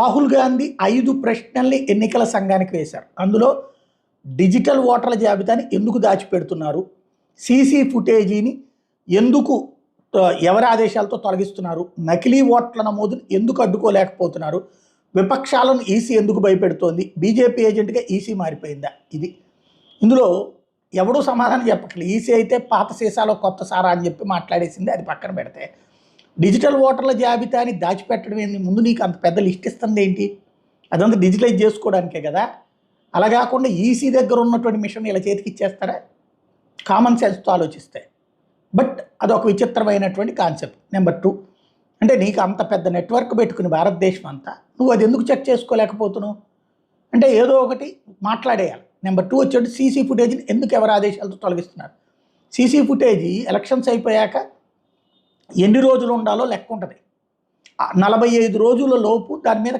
రాహుల్ గాంధీ ఐదు ప్రశ్నల్ని ఎన్నికల సంఘానికి వేశారు. అందులో డిజిటల్ ఓటర్ల జాబితాని ఎందుకు దాచిపెడుతున్నారు? సీసీ ఫుటేజీని ఎందుకు ఎవరి ఆదేశాలతో తొలగిస్తున్నారు? నకిలీ ఓట్ల నమోదును ఎందుకు అడ్డుకోలేకపోతున్నారు? విపక్షాలను ఈసీ ఎందుకు భయపెడుతోంది? బీజేపీ ఏజెంట్గా ఈసీ మారిపోయిందా? ఇది. ఇందులో ఎవడూ సమాధానం చెప్పట్లేదు. ఈసీ అయితే పాత సీసాలో కొత్త సారా అని చెప్పి మాట్లాడేసింది. అది పక్కన పెడితే డిజిటల్ ఓటర్ల జాబితాని దాచిపెట్టడం ఏంది? ముందు నీకు అంత పెద్ద లిస్ట్ ఇస్తుంది ఏంటి? అదంతా డిజిటలైజ్ చేసుకోవడానికే కదా? అలా కాకుండా ఈసీ దగ్గర ఉన్నటువంటి మిషన్ ఇలా చేతికి ఇచ్చేస్తారా? కామన్ సెన్స్తో ఆలోచిస్తే. బట్ అదొక విచిత్రమైనటువంటి కాన్సెప్ట్. నెంబర్ టూ అంటే నీకు అంత పెద్ద నెట్వర్క్ పెట్టుకుని భారతదేశం అంతా నువ్వు అది ఎందుకు చెక్ చేసుకోలేకపోతున్నావు? అంటే ఏదో ఒకటి మాట్లాడేయాలి. నెంబర్ టూ వచ్చేటి సీసీ ఫుటేజ్ని ఎందుకు ఎవరి ఆదేశాలతో తొలగిస్తున్నారు? సీసీ ఫుటేజ్ ఎలక్షన్స్ అయిపోయాక ఎన్ని రోజులు ఉండాలో లెక్క ఉంటుంది. నలభై ఐదు రోజుల లోపు దాని మీద